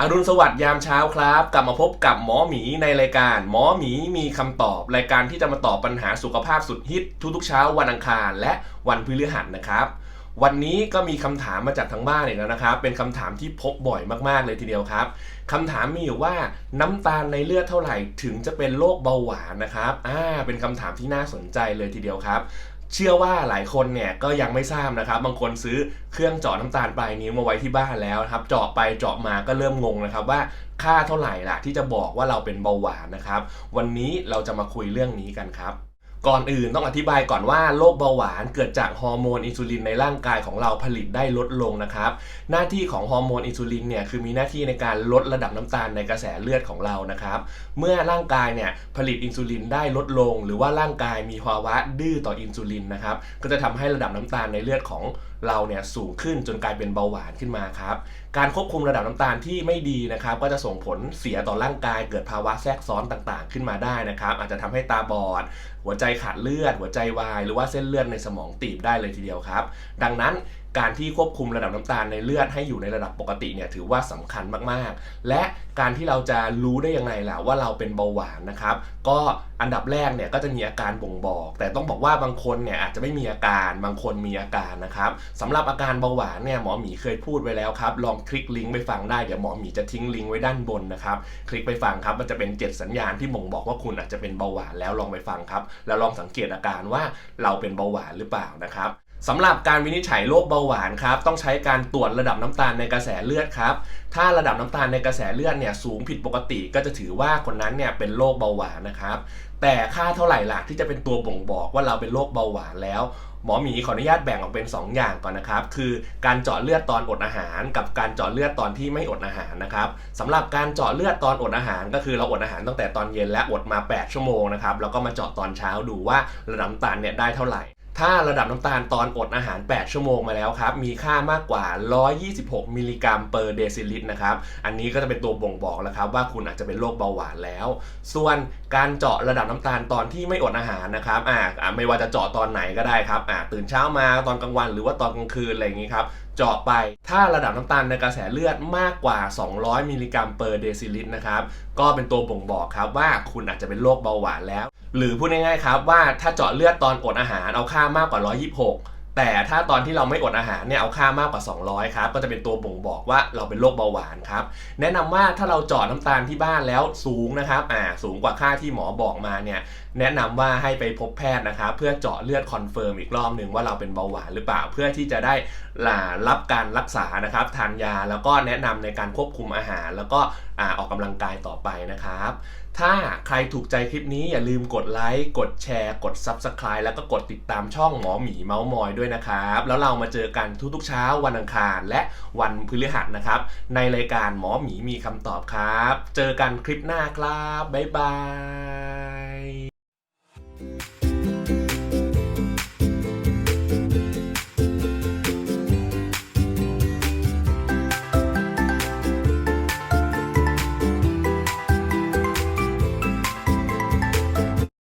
อรุณสวัสดิ์ยามเช้าครับ กลับมาพบกับหมอหมีในรายการ หมอหมีมีคำตอบ รายการที่จะมาตอบปัญหาสุขภาพสุดฮิตทุกๆเช้าวันอังคารและวันพฤหัสนะครับ วันนี้ก็มีคำถามมาจากทางบ้านอีกแล้วนะครับ เป็นคำถามที่พบบ่อยมากๆเลยทีเดียวครับคำถามมีอยู่ว่าน้ำตาลในเลือดเท่าไหร่ถึงจะเป็นโรคเบาหวานนะครับอ่าเป็นคำถามที่น่าสนใจเลยทีเดียวครับ เชื่อว่าหลายคนเนี่ยก็ยังไม่ทราบนะครับ บางคนซื้อเครื่องเจาะน้ำตาลปลายนิ้วมาไว้ที่บ้านแล้วนะครับ เจาะไปเจาะมาก็เริ่มงงนะครับว่าค่าเท่าไหร่ล่ะที่จะบอกว่าเราเป็นเบาหวานนะครับ วันนี้เราจะมาคุยเรื่องนี้กันครับ ก่อนอื่นต้องอธิบายก่อนว่าโรคเบาหวานเกิดจากฮอร์โมนอินซูลินในร่างกายของเราผลิตได้ลดลงนะครับ หน้าที่ของฮอร์โมนอินซูลินเนี่ยคือมีหน้าที่ในการลดระดับน้ำตาลในกระแสเลือดของเรานะครับ เมื่อร่างกายเนี่ยผลิตอินซูลินได้ลดลง หรือว่าร่างกายมีภาวะดื้อต่ออินซูลินนะครับก็จะทำให้ระดับน้ำตาลในเลือดของเราเนี่ยสูงขึ้นจนกลายเป็นเบาหวานขึ้นมาครับ การควบคุมระดับน้ำตาลที่ไม่ดีนะครับ ก็จะส่งผลเสียต่อร่างกายเกิดภาวะแทรกซ้อนต่างๆ ขึ้นมาได้นะครับ อาจจะทำให้ตาบอด หัวใจขาดเลือดหัวใจวาย หรือว่าเส้นเลือดในสมองตีบได้เลยทีเดียวครับ ดังนั้น การที่ควบคุมระดับน้ำตาลในเลือดให้อยู่ในระดับปกติเนี่ยถือว่าสำคัญมากๆ และการที่เราจะรู้ได้ยังไงล่ะว่าเราเป็นเบาหวานนะครับ ก็อันดับแรกเนี่ยก็จะมีอาการบ่งบอก แต่ต้องบอกว่าบางคนเนี่ยอาจจะไม่มีอาการบางคนมีอาการนะครับสำหรับอาการเบาหวานเนี่ยหมอหมีเคยพูดไว้แล้วครับ ลองคลิกลิงก์ไปฟังได้เดี๋ยวหมอหมีจะทิ้งลิงก์ไว้ด้านบนนะครับ คลิกไปฟังครับมันจะเป็น 7 สัญญาณที่บ่งบอกว่าคุณอาจจะเป็นเบาหวานแล้วลองไปฟังครับ แล้วลองสังเกตอาการว่าเราเป็นเบาหวานหรือเปล่านะครับ สำหรับการวินิจฉัยโรคเบาหวานครับต้องใช้การตรวจระดับน้ำตาลในกระแสเลือดครับถ้าระดับน้ำตาลในกระแสเลือดเนี่ยสูงผิดปกติก็จะถือว่าคนนั้นเนี่ยเป็นโรคเบาหวานนะครับ แต่ค่าเท่าไหร่ล่ะที่จะเป็นตัวบ่งบอกว่าเราเป็นโรคเบาหวานแล้ว หมอหมีขออนุญาตแบ่งออกเป็น 2 อย่างก่อนนะครับ คือการเจาะเลือดตอนอดอาหาร กับการเจาะเลือดตอนที่ไม่อดอาหารนะครับสำหรับการเจาะเลือดตอนอดอาหาร ก็คือเราอดอาหารตั้งแต่ตอนเย็นและอดมา 8 ชั่วโมงนะครับแล้วก็มาเจาะตอนเช้าดูว่าระดับน้ำตาลเนี่ยได้เท่าไหร่ ถ้าระดับน้ำตาลตอนอดอาหาร 8 ชั่วโมงมาแล้วครับ มีค่ามากกว่า 126 มิลลิกรัมเปอร์เดซิลิตรนะครับ อันนี้ก็จะเป็นตัวบ่งบอกแล้วครับว่าคุณอาจจะเป็นโรคเบาหวานแล้ว ส่วนการเจาะระดับน้ำตาลตอนที่ไม่อดอาหารนะครับอ่าอ่า ไม่ว่าจะเจาะตอนไหนก็ได้ครับ อ่า ตื่นเช้ามาตอนกลางวันหรือว่าตอนกลางคืนอะไรอย่างนี้ครับเจาะไป ถ้าระดับน้ำตาลในกระแสเลือดมากกว่า 200 มิลลิกรัมเปอร์เดซิลิตรนะครับ ก็เป็นตัวบ่งบอกครับว่าคุณอาจจะเป็นโรคเบาหวานแล้ว หรือพูดง่ายๆครับว่าถ้าเจาะเลือดตอนอดอาหารเอาค่ามากกว่า 126 แต่ถ้าตอนที่เราไม่อดอาหารเนี่ยเอาค่ามากกว่า 200ครับก็จะเป็นตัวบ่งบอกว่าเราเป็นโรคเบาหวานครับแนะนำว่าถ้าเราเจาะน้ำตาลที่บ้านแล้วสูงนะครับอ่าสูงกว่าค่าที่หมอบอกมาเนี่ยแนะนำว่าให้ไปพบแพทย์นะครับเพื่อเจาะเลือดคอนเฟิร์มอีกรอบหนึ่งว่าเราเป็นเบาหวานหรือเปล่า เพื่อที่จะได้อ่ารับการรักษานะครับทานยาแล้วก็แนะนำในการควบคุมอาหาร แล้วก็อออกกำลังกายต่อไปนะครับ ถ้าใครถูกใจคลิปนี้อย่าลืมกดไลค์ กดแชร์ กด Subscribe แล้วก็กดติดตามช่องหมอหมีเมาส์มอยด้วยนะครับ แล้วเรามาเจอกันทุกๆเช้าวันอังคารและวันพฤหัสนะครับ ในรายการหมอหมีมีคำตอบครับ เจอกันคลิปหน้าครับ บ๊ายบาย